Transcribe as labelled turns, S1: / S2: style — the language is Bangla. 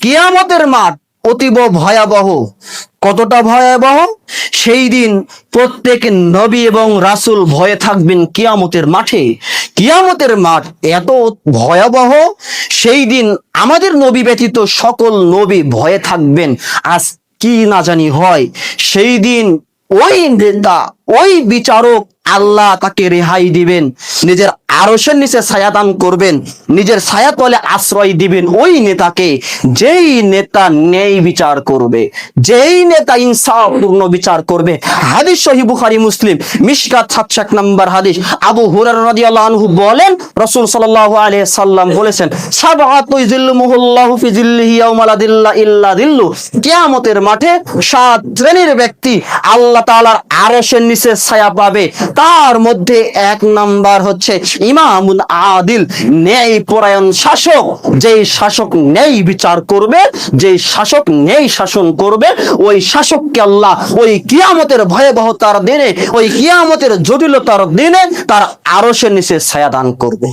S1: কিয়ামতের মাঠ অতীব ভয়াবহ। কতটা ভয়াবহ? সেই দিন প্রত্যেক নবী এবং রাসুল ভয়ে থাকবেন কিয়ামতের মাঠে। কিয়ামতের মাঠ এত ভয়াবহ, সেই দিন আমাদের নবী ব্যতীত সকল নবী ভয়ে থাকবেন। আজ কি না জানি হয়, সেই দিন ওই নেতা, ওই বিচারক আল্লাহ তাকে রেহাই দিবেন। নিজের আরসের নিচে ছায়াদান করবেন, নিজের ছায়া তলে আশ্রয় দিবেন ওই নেতাকে, যেই নেতা ন্যায় বিচার করবে, যেই নেতা ইনসাফপূর্ণ বিচার করবে। হাদিস সহি বুখারি, মুসলিম, মিশকাত সাতশো এক নম্বর হাদিস। আবু হুরার রাদিয়াল্লাহু আনহু বলেন, রাসূল সাল্লাল্লাহু আলাইহি সাল্লাম বলেছেন, সাবআতু জিল্লুহুল্লাহু ফি জিল্লিহি ইয়াউমা লা দিল্লা ইল্লা দিল্লু। কিয়ামতের মাঠে সাত শ্রেণির ব্যক্তি আল্লাহ তাআলার আরশের নিচে ছায়া পাবে। তার মধ্যে এক নাম্বার হচ্ছে ইমামুন আদিল ন্যায় পরায়ণ শাসক। যেই শাসক ন্যায় বিচার করবে, যেই শাসক ন্যায় শাসন করবে, ওই শাসককে আল্লাহ ওই কিয়ামতের ভয়াবহতার দিনে, ওই কিয়ামতের জটিলতার দিনে তার আরও সে নিচে ছায়া দান করবে।